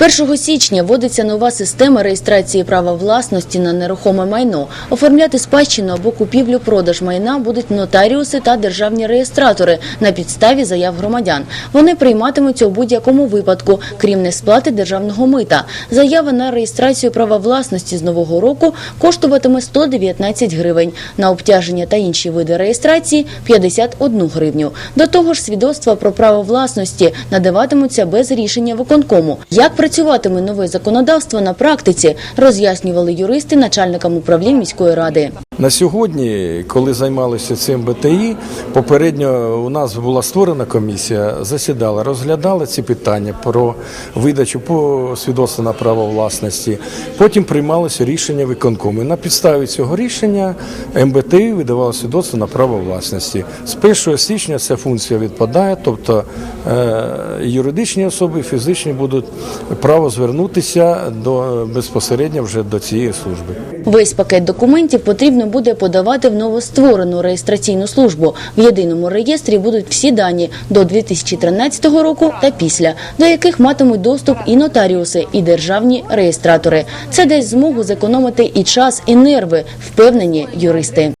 З 1 січня вводиться нова система реєстрації права власності на нерухоме майно. Оформляти спадщину або купівлю-продаж майна будуть нотаріуси та державні реєстратори на підставі заяв громадян. Вони прийматимуться у будь-якому випадку, крім несплати державного мита. Заява на реєстрацію права власності з нового року коштуватиме 119 гривень. На обтяження та інші види реєстрації 51 гривню. До того ж, свідоцтва про право власності надаватимуться без рішення виконкому. Як працюватиме нове законодавство на практиці, роз'яснювали юристи начальникам управлінь міської ради. На сьогодні, коли займалися цим БТІ, попередньо у нас була створена комісія, засідала, розглядала ці питання про видачу по свідоцтву на право власності. Потім приймалося рішення виконкому. На підставі цього рішення МБТІ видавало свідоцтво на право власності. З 1 січня ця функція відпадає, тобто е, юридичні особи, фізичні будуть право звернутися до безпосередньо вже до цієї служби. Весь пакет документів потрібно буде подавати в новостворену реєстраційну службу. В єдиному реєстрі будуть всі дані до 2013 року та після, до яких матимуть доступ і нотаріуси, і державні реєстратори. Це дасть змогу зекономити і час, і нерви, впевнені юристи.